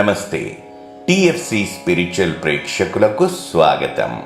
నమస్తే. TFC spiritual ప్రేక్షకులకు స్వాగతం.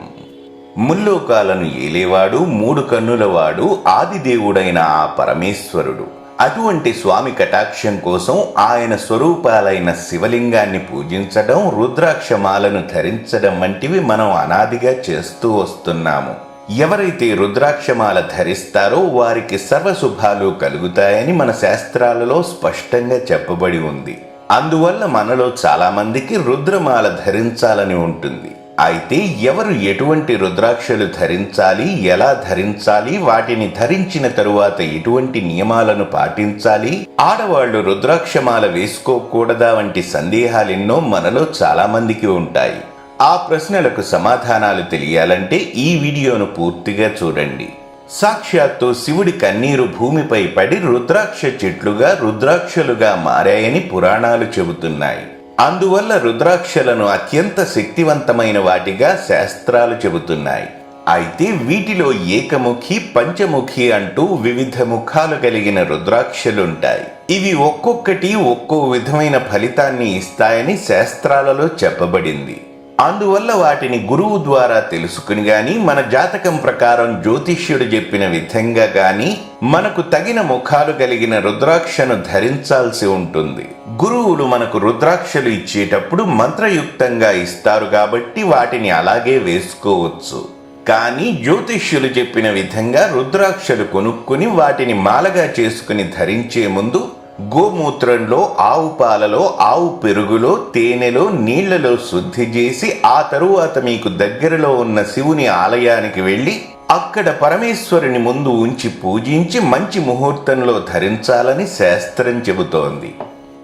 ముల్లోకాలను ఏలేవాడు మూడు కన్నులవాడు ఆదిదేవుడైన ఆ పరమేశ్వరుడు. అటువంటి స్వామి కటాక్షం కోసం ఆయన స్వరూపాలైన శివలింగాన్ని పూజించడం రుద్రాక్షమాలను ధరించడం వంటివి మనం అనాదిగా చేస్తూ వస్తున్నాము. ఎవరైతే రుద్రాక్షమాల ధరిస్తారో వారికి సర్వశుభాలు కలుగుతాయని మన శాస్త్రాలలో స్పష్టంగా చెప్పబడి ఉంది. అందువల్ల మనలో చాలామందికి రుద్రమాల ధరించాలని ఉంటుంది. అయితే ఎవరు ఎటువంటి రుద్రాక్షలు ధరించాలి ఎలా ధరించాలి వాటిని ధరించిన తరువాత ఎటువంటి నియమాలను పాటించాలి ఆడవాళ్ళు రుద్రాక్షమాల వేసుకోకూడదా వంటి సందేహాలెన్నో మనలో చాలామందికి ఉంటాయి. ఆ ప్రశ్నలకు సమాధానాలు తెలియాలంటే ఈ వీడియోను పూర్తిగా చూడండి. సాక్షాత్తు శివుడి కన్నీరు భూమిపై పడి రుద్రాక్ష చెట్లుగా రుద్రాక్షలుగా మారాయని పురాణాలు చెబుతున్నాయి. అందువల్ల రుద్రాక్షలను అత్యంత శక్తివంతమైన వాటిగా శాస్త్రాలు చెబుతున్నాయి. అయితే వీటిలో ఏకముఖి పంచముఖి అంటూ వివిధ ముఖాలు కలిగిన రుద్రాక్షలుంటాయి. ఇవి ఒక్కొక్కటి ఒక్కో విధమైన ఫలితాన్ని ఇస్తాయని శాస్త్రాలలో చెప్పబడింది. అందువల్ల వాటిని గురువు ద్వారా తెలుసుకుని గాని మన జాతకం ప్రకారం జ్యోతిష్యుడు చెప్పిన విధంగా గాని మనకు తగిన ముఖాలు కలిగిన రుద్రాక్షను ధరించాల్సి ఉంటుంది. గురువులు మనకు రుద్రాక్షలు ఇచ్చేటప్పుడు మంత్రయుక్తంగా ఇస్తారు కాబట్టి వాటిని అలాగే వేసుకోవచ్చు. కానీ జ్యోతిష్యులు చెప్పిన విధంగా రుద్రాక్షలు కొనుక్కుని వాటిని మాలగా చేసుకుని ధరించే ముందు గోమూత్రంలో ఆవు పాలలో ఆవు పెరుగులో తేనెలో నీళ్ళలో శుద్ధి చేసి ఆ తరువాత మీకు దగ్గరలో ఉన్న శివుని ఆలయానికి వెళ్ళి అక్కడ పరమేశ్వరుని ముందు ఉంచి పూజించి మంచి ముహూర్తంలో ధరించాలని శాస్త్రం చెబుతోంది.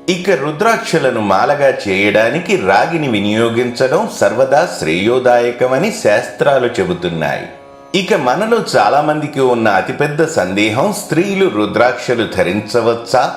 ఇక రుద్రాక్షలను మాలగా చేయడానికి రాగిని వినియోగించడం సర్వదా శ్రేయోదాయకమని శాస్త్రాలు చెబుతున్నాయి. ఇక మనలో చాలామందికి ఉన్న అతిపెద్ద సందేహం స్త్రీలు రుద్రాక్షలు ధరించవచ్చా?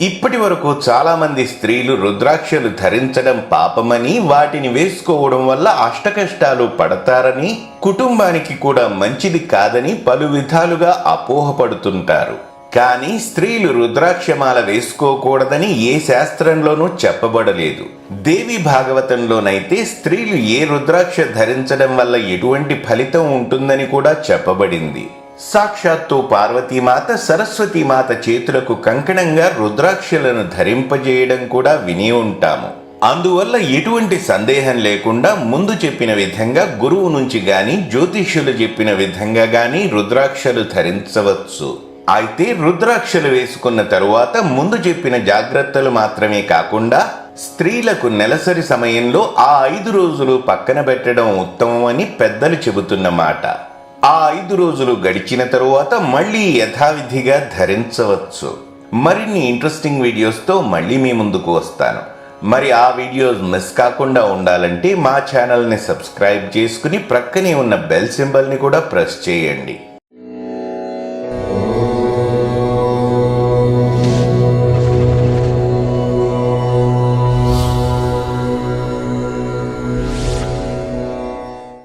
ఇప్పటి వరకు చాలామంది స్త్రీలు రుద్రాక్షలు ధరించడం పాపమని వాటిని వేసుకోవడం వల్ల అష్టకష్టాలు పడతారని కుటుంబానికి కూడా మంచిది కాదని పలు విధాలుగా అపోహపడుతుంటారు. కానీ స్త్రీలు రుద్రాక్షమాల వేసుకోకూడదని ఏ శాస్త్రంలోనూ చెప్పబడలేదు. దేవి భాగవతంలోనైతే స్త్రీలు ఏ రుద్రాక్ష ధరించడం వల్ల ఎటువంటి ఫలితం ఉంటుందని కూడా చెప్పబడింది. సాక్షాత్తు పార్వతీమాత సరస్వతీమాత చేతులకు కంకణంగా రుద్రాక్షలను ధరింపజేయడం కూడా విని ఉంటాము. అందువల్ల ఎటువంటి సందేహం లేకుండా ముందు చెప్పిన విధంగా గురువు నుంచి గాని జ్యోతిష్యులు చెప్పిన విధంగా గాని రుద్రాక్షలు ధరించవచ్చు. అయితే రుద్రాక్షలు వేసుకున్న తరువాత ముందు చెప్పిన జాగ్రత్తలు మాత్రమే కాకుండా స్త్రీలకు నెలసరి సమయంలో ఆ ఐదు రోజులు పక్కన పెట్టడం ఉత్తమమని పెద్దలు చెబుతున్నమాట ఆ ఐదు రోజులు గడిచిన తరువాత మళ్ళీ యథావిధిగా ధరించవచ్చు. మరిన్ని ఇంట్రెస్టింగ్ వీడియోస్తో మళ్ళీ మీ ముందుకు వస్తాను. మరి ఆ వీడియోస్ మిస్ కాకుండా ఉండాలంటే మా ఛానల్ని సబ్స్క్రైబ్ చేసుకుని ప్రక్కనే ఉన్న బెల్ సింబల్ని కూడా ప్రెస్ చేయండి.